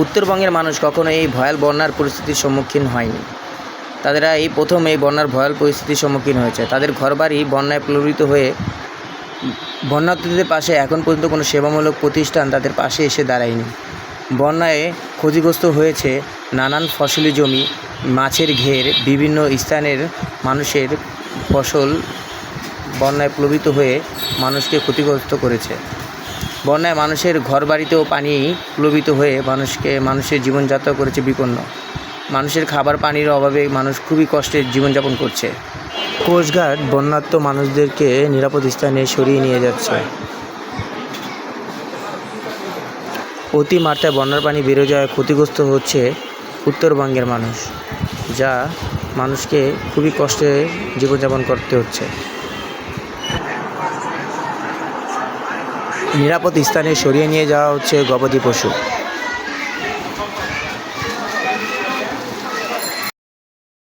উত্তরবঙ্গের মানুষ কখনো এই ভয়াল বন্যার পরিস্থিতির সম্মুখীন হয়নি। তাদেরা এই প্রথম এই বন্যার ভয়াল পরিস্থিতির সম্মুখীন হয়েছে। তাদের ঘরবাড়ি বন্যায় প্লাবিত হয়ে বন্যার্থীদের পাশে এখন পর্যন্ত কোনো সেবামূলক প্রতিষ্ঠান তাদের পাশে এসে দাঁড়ায়নি। বন্যায় ক্ষতিগ্রস্ত হয়েছে নানান ফসলি জমি, মাছের ঘের, বিভিন্ন স্থানের মানুষের ফসল বন্যায় প্লবিত হয়ে মানুষকে ক্ষতিগ্রস্ত করেছে। বন্যায় মানুষের ঘরবাড়িতেও পানি প্লাবিত হয়ে মানুষকে, মানুষের জীবনযাত্রা করেছে বিপন্ন। মানুষের খাবার পানির অভাবে মানুষ খুবই কষ্টে জীবনযাপন করছে। কোস্টগার্ড বন্যার্ত মানুষদেরকে নিরাপদ স্থানে সরিয়ে নিয়ে যাচ্ছে। অতি মাত্রায় বন্যার পানি বেড়ে যাওয়ায় ক্ষতিগ্রস্ত হচ্ছে উত্তরবঙ্গের মানুষ, যা মানুষকে খুবই কষ্টে জীবনযাপন করতে হচ্ছে। নিরাপদ স্থানে সরিয়ে নিয়ে যাওয়া হচ্ছে গবাদি পশু।